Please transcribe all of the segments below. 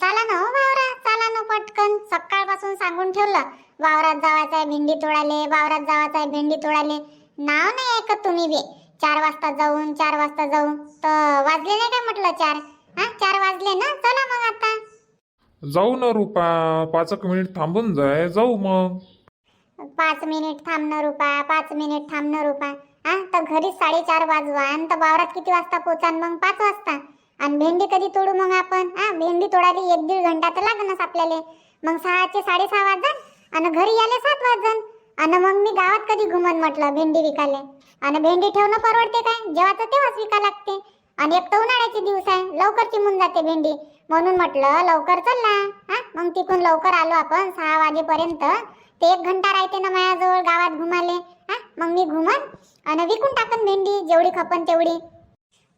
चला ना हो वावरात चला ना पटकन. सकाळपासून सांगून ठेवलं वावरात जावायचं आहे भेंडी तोडाले वावरात जावायचं आहे भेंडी तोडाले नाव नाही ऐकत तुम्ही बी. चार वाजता जाऊन चार वाजता जाऊन. तर वाजले नाही काय म्हटलं चार? हा चार वाजले ना? चला मग आता. जाऊ ना रुपा पाच एक मिनिट थांबून जाय जाऊ मग. पाच मिनिट थांबणं रुपा पाच मिनिट थांबणं रुपा. हा तर घरी साडेचार वाजवान तर वावरात किती वाजता पोचान मग? पाच वाजता. आणि भेंडी कधी तोडू मग आपण? हा भेंडी तोडायला एक दीड घंटा तर लागणच आपल्याला. मग सहाचे साडेसहा वाजन आणि घरी यायला सात वाजन. आणि मग मी गावात कधी घुमन म्हटलं भेंडी विकायला. आणि भेंडी ठेवणं परवडते काय? जेव्हाचं तेव्हाच विका लागते. आणि एक तर उन्हाळ्याचे दिवस आहे लवकर चिमून जाते भेंडी. म्हणून म्हटलं लवकर चलला हा मग तिकून लवकर आलो आपण सहा वाजेपर्यंत. ते एक घंटा राहते ना माझ्याजवळ गावात घुमाले हा मग मी घुमन आणि विकून टाकन भेंडी जेवढी खपन तेवढी.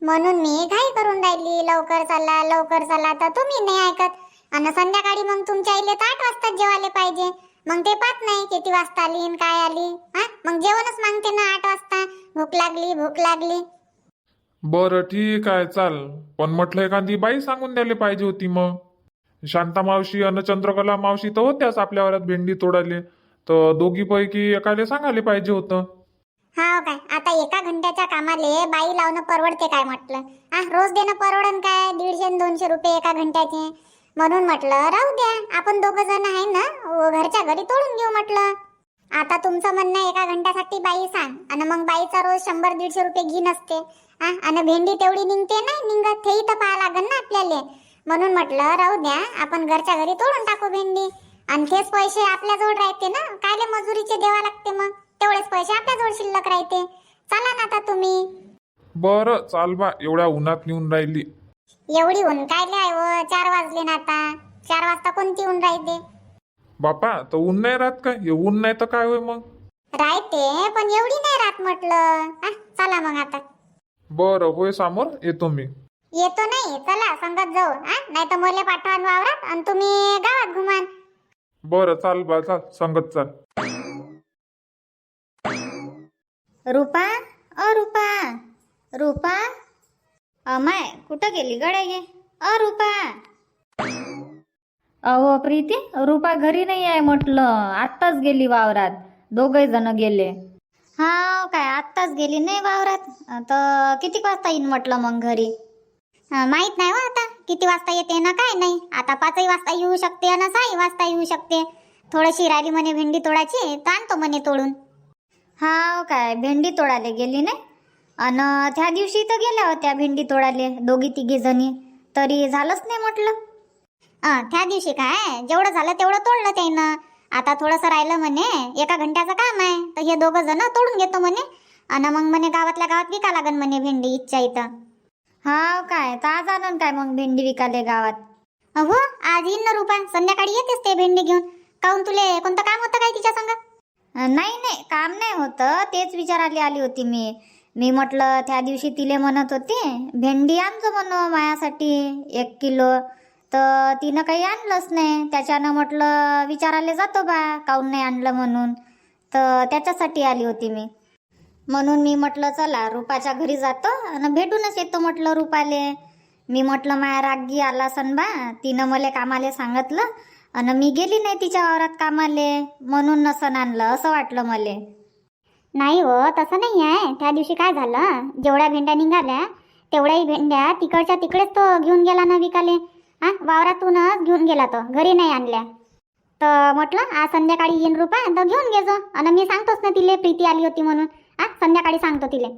म्हणून मी घाई करून राहिली. लवकर चला लवकर चला. तर तुम्ही नाही ऐकत. आणि संध्याकाळी मग तुमच्या आईले तर आठ वाजता जेवायला पाहिजे. मग ते पाहत नाही किती वाजता आली आणि काय आली. हा? मग जेवणच मागते ना आठ वाजता. भूक लागली भूक लागली. बरं ठीक आहे चाल. पण म्हटलं एखादी बाई सांगून द्यायला पाहिजे होती मग. शांता मावशी अन चंद्रकला मावशी तर होत्याच आपल्या वरात भेंडी तोडाले तर दोघीपैकी एकाले सांगायला पाहिजे होतं. हा काय आता एका घंट्याच्या कामाले बाई लावणं परवडते काय म्हटलं? हा रोज देणं परवडन काय? दीडशे न दोनशे रुपये एका घंट्याचे. म्हणून म्हटलं राहू द्या आपण दोघ जण आहे ना व घरच्या घरी तोडून घेऊ म्हटलं. आता तुमचं म्हणणं एका घंट्यासाठी बाई सांग. आणि मग बाईचा रोज शंभर दीडशे रुपये घी नसते. हा आणि भेंडी तेवढी निघते नाही निघत हेही तर पाहा लागेल ना आपल्याला. म्हणून म्हटलं राहू द्या आपण घरच्या घरी तोडून टाकू भेंडी. आणि तेच पैसे आपल्याजवळ राहते ना कायले मजुरीचे द्यावा लागते मग? तेवढेच पैसे आपल्याजवळ शिल्लक राहते. चला ना आता तुम्ही. बरं चाल बा एवढ्या उन्हात नेऊन राहिली. एवढी ऊन कायले आहे व? चार वाजले ना आता. चार वाजता कोणती ऊन राहते? बापा तर ऊन नाही राहत काय हे ऊन नाही तर काय होय मग? राहते पण एवढी नाही राहत म्हटलं. हा चला मग आता. बरं होय समोर येतो मी. येतो नाही चला संगत जाऊ. हा नाही तर मले पाठवान वावरात आणि तुम्ही गावात घुमान. बरं चाल बा चाल संगत चाल. रुपा अ रुपा रुपा अमाय कुठं गेली गड्या घे अ रुपा. अहो प्रीती रुपा घरी नाही आहे म्हटलं. आत्ताच गेली वावरात. दोघे जण गेले. हा काय आत्ताच गेली नाही वावरात? तर किती वाजता येईन म्हटलं मग घरी? अं, माहीत नाही हो आता. किती वाजता येते ना काय नाही. आता पाचही वाजता येऊ शकते ना सहाही वाजता येऊ शकते. थोडीशी राहिली म्हणे भेंडी तोडायची तर आणतो म्हणे तोडून. हा काय भेंडी तोडाले गेली नाही? अन त्या दिवशी तर गेल्या होत्या भेंडी तोडाले दोघी तिघी जणी. तरी झालंच नाही म्हटलं. अं, त्या दिवशी काय जेवढं झालं तेवढं तोडलं त्यानं. आता थोडंसं राहिलं म्हणे एका घंट्याचं काम आहे तर हे दोघं जण तोडून घेतो म्हणे. आणि मग म्हणे गावातल्या गावात विका लागन म्हणे भेंडी इच्छा इथं. हा काय तर आज आणून काय मग भेंडी विकाले गावात? हो आज येईन ना रुपा संध्याकाळी येतेच ते भेंडी घेऊन. काहून तुले कोणतं काम होतं काय तिच्या संग? नाही नाही काम नाही होतं. तेच विचारायला आली होती मी. मी म्हटलं त्या दिवशी तिले म्हणत होते भेंडी आणजो म्हणू मायासाठी एक किलो. तर तिनं काही आणलंच नाही. त्याच्यानं म्हटलं विचारायला जातो बा काहून नाही आणलं म्हणून. तर त्याच्यासाठी आली होती मी. म्हणून मी म्हटलं चला रुपाच्या घरी जातो आणि भेटूनच येतो म्हटलं रुपाले. मी म्हटलं माया रागी आला सन बा. तिनं मला कामाले सांगितलं आणि मी गेली नाही तिच्या वावरात कामाले म्हणून नसन आणलं असं वाटलं मले. नाही हो तसं नाही आहे. त्या दिवशी काय झालं? जेवढ्या भेंड्या निघाल्या तेवढ्याही भेंड्या तिकडच्या तिकडेच तो घेऊन गेला ना विकाले. हा वावरातूनच घेऊन गेला तो घरी नाही आणल्या. तर म्हटलं आज संध्याकाळी येईन रुपा तर घेऊन घे जो. आणि मी सांगतोच ना तिले प्रीती आली होती म्हणून. हा संध्याकाळी सांगतो तिले.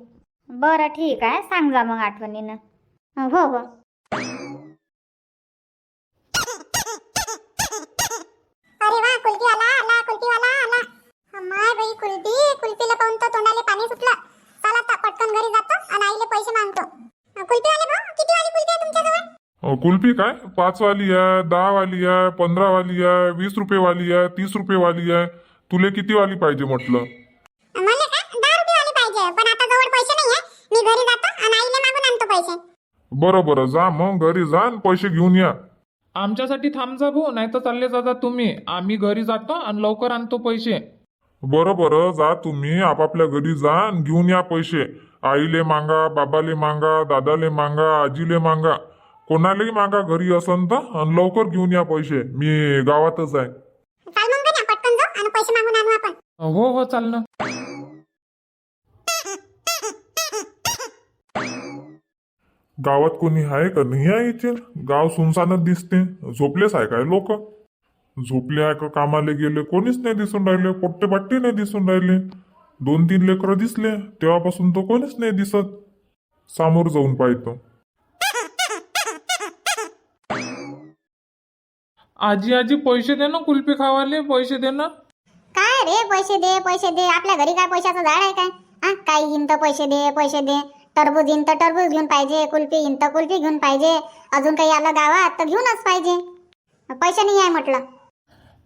बरं ठीक आहे. सांग जा मग आठवणीनं. हो हो अरे वा कुल्फी आला आला कुल्फीवाला आला बाई कुल्फी कुल्फीला पाहून तर तोंडाले पाणी सुटलं. चला आता पटकन घरी जातो आणि आईले पैसे मागतो. कुल्फीवाले भाऊ? किती वाली कुल्फी आहे तुमच्याजवळ? अ, कुल्फी काय? पाच वाली आहे दहा वाली आहे पंधरा वाली आहे वीस रुपये वाली आहे तीस रुपये वाली आहे. तुले किती वाली पाहिजे म्हटलं? मला का? दहा रुपये वाली पाहिजे. पण आता जवळ पैसे नाही आहे. मी घरी जातो आणि आईले मागून आणतो पैसे. बरं बरं. जा मग घरी जा आणि पैसे घेऊन या. आमच्यासाठी थांब जा भाऊ नाही तर चालले जाता तुम्ही. आम्ही घरी जातो आणि लवकर आणतो पैसे. बरं बरं जा तुम्ही आपापल्या घरी जा आणि घेऊन या पैसे. आईले मागा बाबाले मागा दादाले मागा आजीले मागा. कोणालाही मागा घरी असन तर अन लवकर घेऊन या पैसे. मी गावातच आहे. चाल मग गण्या पटकन जाऊ आणि पैसे मागून आणू आपण. हो हो चाल ना. गावात कोणी आहे का? नाही आहे इथे. गाव सुनसानच दिसते. झोपलेच आहे काय लोक? झोपले आहे का कामाला गेले कोणीच नाही दिसून राहिले पोट्टे बाट्टे नाही दिसून राहिले. दोन तीन लेकरं दिसले तेव्हापासून तो कोणीच नाही दिसत. समोर जाऊन पाहतो. आजी आजी पैसे दे ना कुल्फी खावाले पैसे दे ना. काय रे पैसे दे पैसे दे आपल्या घरी काय पैशाचं झाड आहे काय? हा काही येईन तर पैसे दे पैसे दे. टरबूज तर टरबूज घेऊन पाहिजे कुल्फी तर कुल्फी घेऊन पाहिजे. अजून काही आलं गावात तर घेऊनच पाहिजे. पैसे नाही आहे म्हटलं.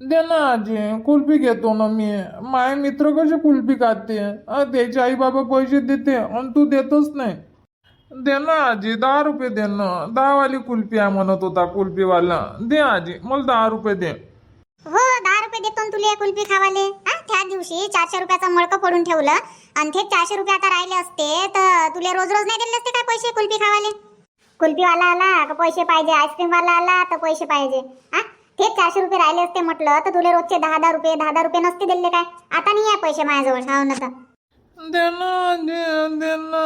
दे ना आजी कुल्फी घेतो ना मी. माय मित्र कसे कुल्फी खाते? अं, त्याचे आई बाबा पैसे देते आणि तू देतच नाही. दे ना आजी दहा रुपये दे ना. दहा वाली कुल्फी आहे म्हणत होता कुल्फीवाला. दे आजी मला दहा रुपये दे. हो दहा रुपये देतो ना तुले कुल्फी खावाले. हा त्या दिवशी चारशे रुपयाचं मळकं पडून ठेवलं. आणि ते चारशे रुपये आता राहिले असते तर तुले रोज रोज नाही दिले असते काय पैसे कुल्फी खावाले कुल्फीवाला आला का पैसे पाहिजे? आईस्क्रीम वाला आला तर पैसे पाहिजे. हा ते चारशे रुपये राहिले असते म्हटलं तर तुले रोजचे दहा दहा रुपये दहा दहा रुपये नसते दिले काय? आता नाही आहे पैसे माझ्याजवळ हो ना तर. दे ना आजी दे ना.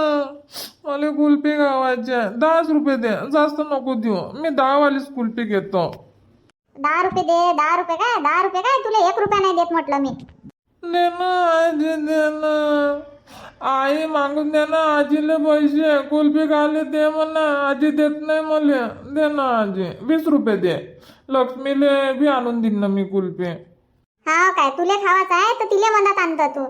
मला कुल्फी खावायचे दहाच रुपये दे. जास्त नको देऊ. मी दहा वालीच कुल्फी घेतो. दहा रुपये दे दहा रुपये काय? दहा रुपये काय? तुला एक रुपया नाही देत म्हटलं मी. दे ना आजी दे ना. आई मागून दे ना आजीले पैसे. कुल्फी खाले दे म्हणा. आजी देत नाही मला. दे ना आजी. वीस रुपये दे. लक्ष्मीले बी आणून देईन ना मी कुल्फी. हा काय? तुले खावाचं आहे? तर तिले मनात आणतं तू.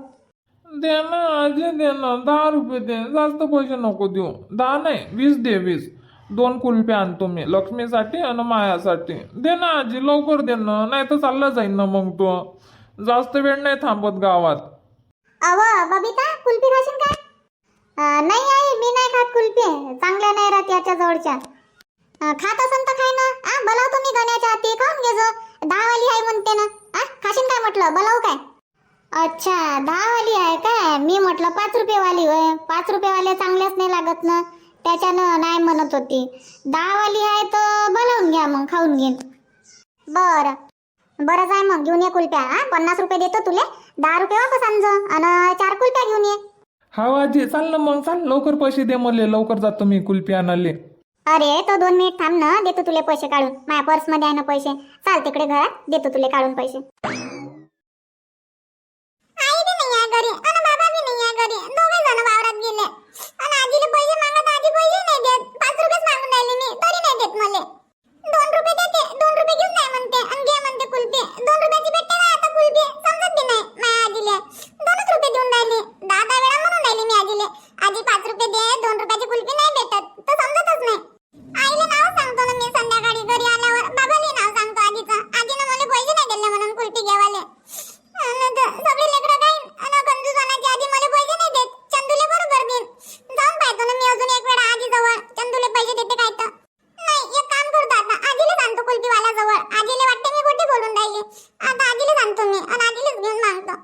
दे ना आजी दे ना. दहा रुपये दे. जास्त पैसे नको देऊ. दहा नाही वीस दे वीस. दोन कुल्फी आणतो मी लक्ष्मीसाठी आणि मायासाठी. दे ना आजी लवकर दे ना. नाही तर चालला जाईन ना मग तो. जास्त वेळ नाही थांबत गावात. अव बबिता कुल्फी खाशील काय अं, नाही आई मी नाही खात कुल्फी. चांगल्या नाही राहत याच्या जवळच्या खात असन तर खाय ना. आ बोलावतो मी गण्याच्या हाती. खाऊन घे जो. दहा वाली आहे म्हणते ना आ खाशील काय म्हटलं? बोलावू काय? अच्छा दहा वाली आहे काय? मी म्हटलं पाच रुपये वाली होय. पाच रुपये वाले चांगल्याच नाही लागत ना. त्याच्यानं नाही म्हणत होती. दहा वाली आहे तर बोलावून घ्या मग खाऊन घेईन. बरं. बरं जाय मग घेऊन ये कुलप्या. हा पन्नास रुपये देतो तुले. दहा रुपये वापस आणजो आणि चार कुलप्या घेऊन ये. हा आजी चाल ना मग चाल. लवकर पैसे दे मला लवकर जातो मी कुल्फी आणाले अरे तो दोन मिनिट थांब ना. देतो तुले पैसे काढून. माझ्या पर्समध्ये आहे ना पैसे. चाल तिकडे घरात. देतो तुले काढून पैसे आई बी नाही आहे घरी आणि बाबा बी नाही आहे घरी दोघे जण वावरात गेले आणि आजीला पैसे मागत आजी पैसे नाही देत पाच रुपयेच मागून राहिली मी तरी नाही देत मला दोन रुपये देते दोन रुपये घेऊन जाय म्हणते आणि घे म्हणते कुल्फी दोन रुपयाची भेटते ना आता कुल्फी समजत बी नाही माझ्या आजीले दोनच रुपये देऊन राहिली दहा दहा वेळा म्हणून राहिली मी आजीले आजी पाच रुपये दे दोन रुपयाची कुल्फी नाही भेटत तर समजतच नाही आईले नाव सांगतो ना मी संध्याकाळी घरी आल्यावर बाबाले नाव सांगतो आजीचं आजीनं मला पैसे नाही दिले म्हणून कुल्फी घेवाले आणि द- सगळे लेकरं गाईन आणि कंजूस आणायची आजी मला पैसे नाही देत चंदूले बरोबर देईन जाऊन पाहतो ना मी अजून एक वेळा आजी जवळ चंदूले पैसे देते काय तर नाही एक काम करतो आता आजीले सांगतो कुल्फीवाला जवळ आजीले वाटते मी खोटी बोलून राहिली आता आजीले सांगतो मी आणि आजीलेच घेऊन मागतो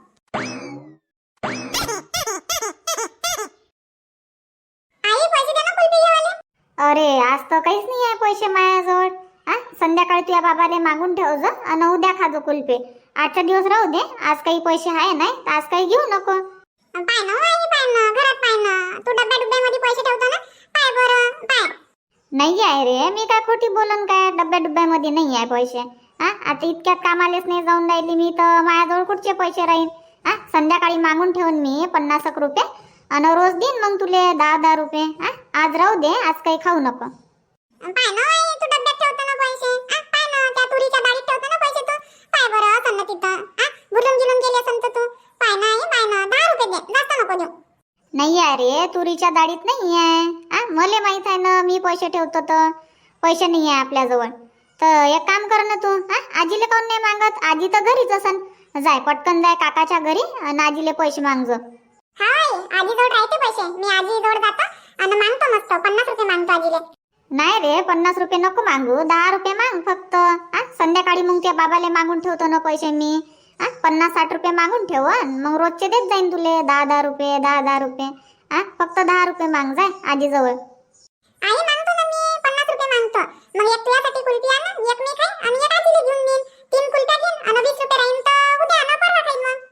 आई पैसे दे ना कुल्फी घेवाले अरे आज तर काहीच नाही आहे पैसे माझ्याजवळ हा संध्याकाळी तुझ्या बाबाले मागून ठेव जा आणि उद्या खाजो कुल्फी. आजचा दिवस राहू दे. आज काही पैसे आहे नाही तर आज काही घेऊ नको. पाय ना आई पाय ना घरात पाय ना. तू डब्या डुब्यामध्ये पैसे ठेवतो ना? पाय बरं पाय. नाही आहे रे. मी काय खोटी बोलन काय? डब्या डुब्यामध्ये नाही आहे पैसे. हा आता इतक्यात कामालेच नाही जाऊन राहिली मी तर माझ्याजवळ कुठचे पैसे राहील हा संध्याकाळी मागून ठेवून मी पन्नास रुपये. आणि रोज देईन मग तुले दहा दहा रुपये. हा आज राहू दे. आज काही खाऊ नको. ना तिथं आ, भुलून गिलून गेले असं तू? पाय ना आई पाय ना. दहा रुपये दे. जास्त नको देऊ. नाही आहे रे तुरीच्या डाळीत नाही आहे. आ मले माहीत आहे ना मी पैसे ठेवतो तर. पैसे नाही आहे आपल्याजवळ. तर एक काम कर ना तू हा? आजीले काऊन नाही मागत? आजी तर घरीच असन. जाय पटकन जाय काकाच्या घरी आणि आजीले पैसे मागजो हाय आजी जवळ राहते पैसे. मी आजी जवळ जातो आणि मागतो मस्त. पन्नास रुपये मागतो आजीले. नाही रे पन्नास रुपये नको मागू दहा रुपये माग फक्त. आ संध्याकाळी मग त्या बाबाले मागून ठेवतो ना पैसे मी. आ पन्नास साठ रुपये मागून ठेव. मग रोजचे देत जाईन तुले दहा दहा रुपये दहा दहा रुपये. आ फक्त दहा रुपये माग जाय आजीजवळ. आई मागतो ना मी पन्नास रुपये मागतो. मग एक तुझ्यासाठी कुल्फी आण एक मी खाईन आणि एक आजीला घेऊन देईन तीन कुल्फ्या घेईन आणि वीस रुपये राहीन तर उद्या आणा परवा खाईन मग.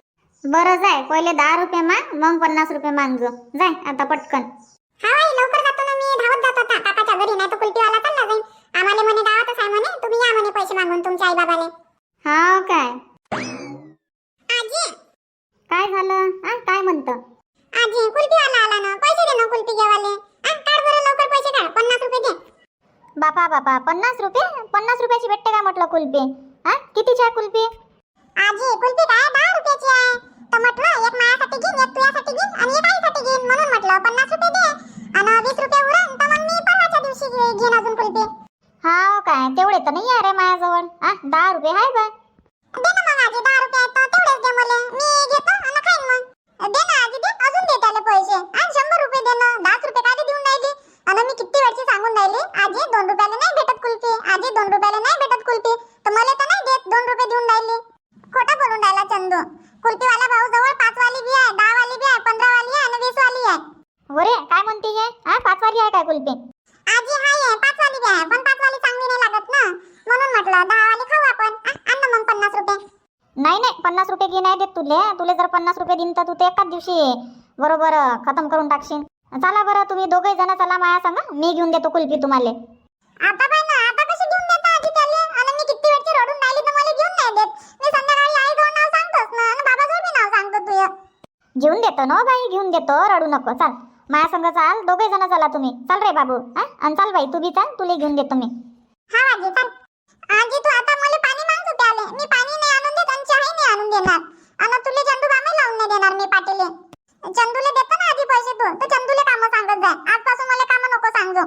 बरं जाय पहिले दहा रुपये माग मग पन्नास रुपये मागजो जाय आता पटकन. आई बाबाले हा काय? आजी. काय झालं? हा काय म्हणतं? आजी कुल्फीवाला आला ना. पैसे दे ना कुल्फी घेवाले. हा काढ बरं लवकर पैसे काढ. पन्नास रुपये दे. बापा बापा पन्नास रुपये? पन्नास रुपयाची भेटते का म्हटलं कुल्फी? हा कितीची आहे कुल्फी? आजी कुल्फी काय? दहा रुपयाची आहे. तर म्हटलं एक माझ्यासाठी घेईन एक तुझ्यासाठी घेईन आणि एक आईसाठी घेईन म्हणून म्हटलं पन्नास रुपये दे. आणि वीस रुपये उरण तर मग मी परवाच्या दिवशी घेईन अजून कुल्फी. हा काय तेवढे तर नाही आहे रे माझ्याजवळ. हा दहा रुपये आहे बा. दे ना मग आजी दहा रुपये आहेत तेवढेच दे मला. मी घेतो आणि खाईन मग. दे ना आजी दे. अजून दे त्याला पैसे. आणि शंभर रुपये दे ना. दहाच रुपये काय देऊन राहिली? आणि मी किती वेळची सांगून राहिली? आजी दोन रुपयाला नाही भेटत कुल्फी. आजी दोन रुपयाला नाही भेटत कुल्फी. तर मला तर नाही देत. दोन रुपये देऊन राहिली. खोटा बोलून राहिला चंदू. कुल्फीवाला भाऊ जवळ पाच वाली बी आहे दहा वाली बी आहे पंधरा वाली आहे आणि वीस वाली आहे. अरे काय म्हणते हे? हा पाच वाली आहे काय कुल्फी? तुले तुले जर पन्नास रुपये दिन तर तू ते एकाच दिवशी बरोबर खतम करून टाकशील. चला बरं तुम्ही दोघे जण चला माया सांगा. मी घेऊन देतो कुल्फी तुम्हाला. आता ना आता कशी घेऊन देता आजी त्याले? आणि मी किती वेळची रडून राहिली तर मला घेऊन नाही देत. मी संध्याकाळी आई दोन नाव सांगतोस ना आणि बाबाजवळ बी नाव सांगतो तुझं. घेऊन देतो ना बाई घेऊन देतो रडू नको. चाल माया संग चाल दोघे जण चला तुम्ही. चल रे बाबू हा? आणि चाल बाई तू बी चाल तुला घेऊन देतो मी. हा आजी चाल. आजी तू आता मला पाणी मागतो त्याले. मी पाणी नाही आणून देत आणि चहाही नाही आणून देणार आणि तुले चंदू बामे लावून नाही देणार मी पाटीले चंदूले देतो ना आधी पैसे तू. तर चंदूले कामं सांगत जाय. आजपासून मला कामं नको सांगू.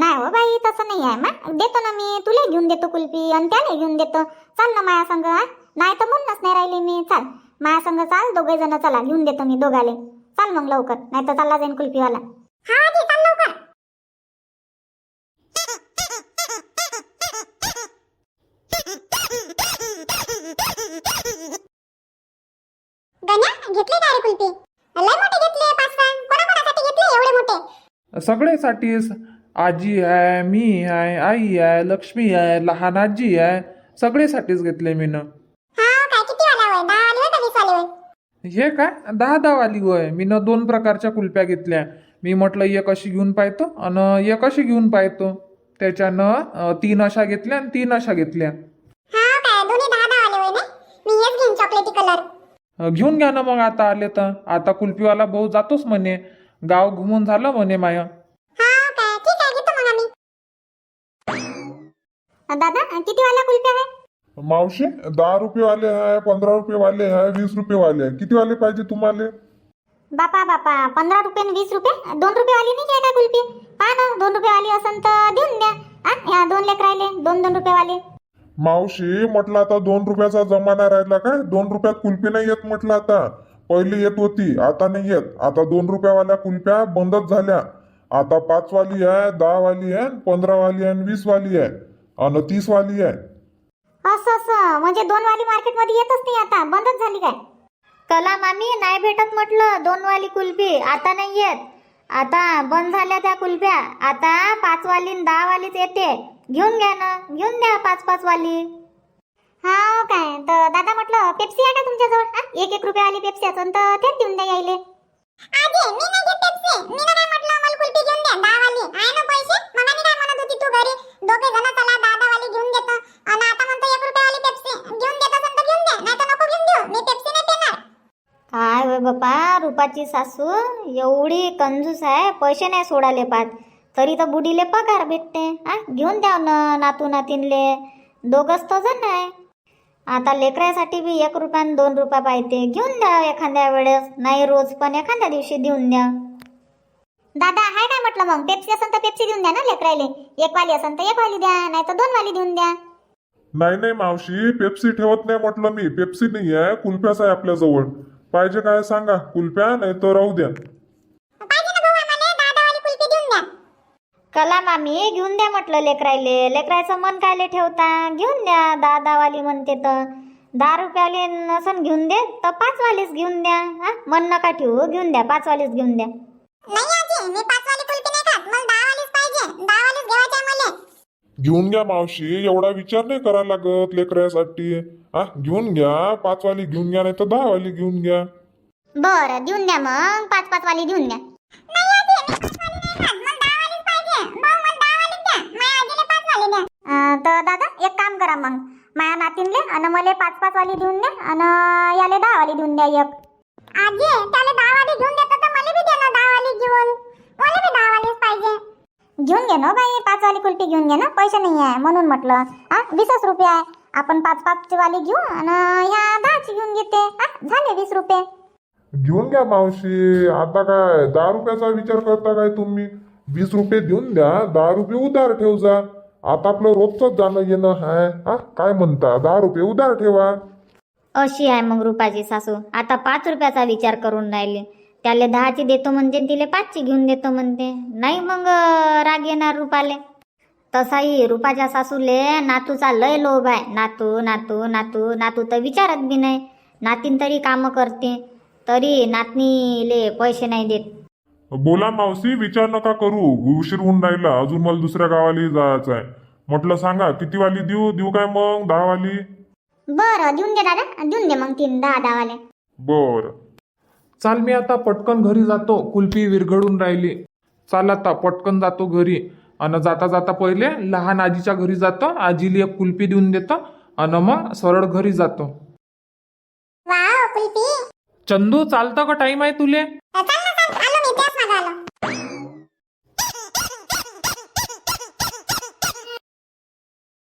नाही हो बाई तसं नाही आहे. मग देतो ना मी. तुला घेऊन देतो कुल्फी आणि त्याला घेऊन देतो. चाल ना माया संग हा. नाही तर म्हणूनच नाही राहिली मी. चाल. माया संग चाल दोघे जण चला. घेऊन देतो मी दोघाले. चाल मग लवकर. नाही तर चालला जाईन कुल्फीवाला. हा चाल लवकर. गण्या घेतले का रे कुल्फी? लय मोठे घेतले पाच सहा. कोणाकोणासाठी घेतले एवढे मोठे? सगळ्यासाठीच आजी आहे मी आहे आई आहे लक्ष्मी आहे लहान आजी आहे. सगळेसाठीच घेतले मी न. हा काय किती वाला होय दहा वाले होय का वीस वाले होय हे काय? दहा दहा वाली होय मी न दोन प्रकारच्या कुल्प्या घेतल्या. मी म्हटलं एक अशी घेऊन पाहतो आणि एक अशी घेऊन पाहतो. त्याच्यानं अं, तीन अशा घेतल्या आणि तीन अशा घेतल्या. घेऊन घ्या ना मग आता आले तर. आता कुल्फीवाला भाऊ जातोच म्हणे. गाव घुमून झालं म्हणे माया. हा काय? ठीक आहे घेतो मग आम्ही. दादा किती वाल्या कुल्फ्या आहे? मावशी दहा रुपये वाले आहे पंधरा रुपये वाले आहे वीस रुपये वाले आहे. किती वाले पाहिजे तुम्हाला? बापा बापा पंधरा रुपये आणि वीस रुपये? दोन रुपये वाली नाही काय काय कुल्फी? पहा ना दोन रुपये वाली असन तर देऊन द्या. हा ह्या दोन लेकर राहिले दोन दोन रुपये वाले मावशी म्हटलं आता दोन रुपयाचा जमाना राहिला काय? दोन रुपयात कुल्फी नाही येत म्हटलं आता. पहिली येत होती आता नाही येत. आता दोन रुपयावाल्या कुल्फ्या बंदच झाल्या. आता पाच वाली आहे दहा वाली आहे पंधरा वाली आहे वीस वाली आहे आणि तीस वाली आहे. असं असं. म्हणजे दोन वाली मार्केटमध्ये येतच नाही आता. बंदच झाली काय? कला मामी नाही भेटत म्हटलं दोन वाली कुल्फी. आता नाही येत. आता बंद झाल्या त्या कुल्फ्या. आता पाच वाली आणि दहा वालीच येते. घेऊन घ्या ना घेऊन द्या पाच पाच वाली हा हो काय? तर दादा म्हटलं पेप्सी आहे का तुमच्याजवळ. हा? एक एक रुपयावाली पेप्सी असन तर तेच देऊन द्या यायले. आजी मी नाही घेत पेप्सी मी ना काय म्हटलं मला कुल्फी घेऊन द्या दहा आहे ना पैसे? काय म्हणत होती तू घरी? दोघे जण चला दहा घेऊन देतो आणि आता म्हणतो एक रुपयावाली पेप्सी घेऊन देत असन तर घेऊन द्या नाही तर नको घेऊन देऊ. मी पेप्सी नाही पिणार. काय होय बापा रुपाची सासू एवढी कंजूस आहे पैसे नाही सोडाले पाहत. तरी तर बुडीले पगार भेटते आ? घेऊन द्या न नातू नातीनले. दोघच तर जण आहे. आता लेकरासाठी बी एक रुपया दोन रुपया पाहिजे. घेऊन द्या एखाद्या वेळेस. नाही रोज पण एखाद्या दिवशी देऊन द्या. दादा हाय काय म्हटलं मग? पेप्सी असन तर पेप्सी देऊन द्या ना लेकरायले. एक वाली असन तर एक वाली द्या नाही तर दोन वाली देऊन द्या. नाही नाही मावशी पेप्सी ठेवत नाही म्हटलं मी. पेप्सी नाही आहे कुल्फ्याच आहे आपल्याजवळ पाहिजे काय सांगा कुल्फ्या नाही तर राहू द्या. कला मामी घेऊन द्या म्हटलं लेकरायले. लेकरायचं मन कायले ठेवता? घेऊन द्या. दहा दहा वाली म्हणते तर. दहा रुपयाले नसन घेऊन दे तर पाच वालीच घेऊन द्या. हा? मन नका ठेवू. घेऊन द्या. पाच वालीच घेऊन द्या. नाही आजी मी पाच वाली कुल्फी नाही खात. मला दहा वालीच पाहिजे. दहा वालीच घेवायची आहे मला घेऊन घ्या मावशी. एवढा विचार नाही करायला लागत लेकरासाठी हा? घेऊन घ्या. पाच वाली घेऊन घ्या नाही तर दहा वाली घेऊन घ्या. बरं देऊन द्या मग. पाच पाच वाली देऊन द्या. वाली देऊन द्या आणि याले दहा वाली देऊन द्या एक. आजी त्याला दहा वाली घेऊन देतो तर मला बी दे ना दहा वाली घेऊन. मला बी दहा वालीच पाहिजे. घेऊन घे ना बाई पाच वाली कुल्फी घेऊन घे ना पैसे नाही आहे म्हणून म्हटलं. हा वीसच रुपये आहे. आपण पाच पाच वाली घेऊ आणि ह्या दहाची घेऊन घेते. हा झाले वीस रुपये. घेऊन घ्या मावशी. आता काय दहा रुपयाचा विचार करता काय तुम्ही? वीस रुपये देऊन द्या दहा रुपये उधार ठेव जा आता आपलं रोजच जाणं येणं आहे. हा काय म्हणता? दहा रुपये उधार ठेवा. अशी आहे मग रुपाची सासू. आता पाच रुपयाचा विचार करून राहिली. त्याले दहाची देतो म्हणते तिले पाचची घेऊन देतो म्हणते. नाही मग राग येणार रुपाले. तसाही रुपाच्या सासूले नातूचा लय लोभ आहे. नातू नातू नातू नातू तर विचारत बी नाही. नातीन तरी कामं करते. तरी नातनीले पैसे नाही देत. बोला मावशी विचार नका करू. उशीर होऊन राहिला. अजून मला दुसऱ्या गावाला जायचं आहे म्हटलं सांगा किती वाली देऊ? देऊ काय मग? दहा वाली बरं देऊन दे दादा. देऊन दे मग तीन दहा दहा वाले बर. चाल मी आता पटकन घरी जातो. कुल्फी विरघडून राहिली. चाल आता पटकन जातो घरी. आणि जाता जाता पहिले लहान आजीच्या घरी जातो. आजीला एक कुल्फी देऊन देतो. आणि मग सरळ घरी जातो. वाव कुल्फी. चंदू चालतं का टाइम आहे तुले?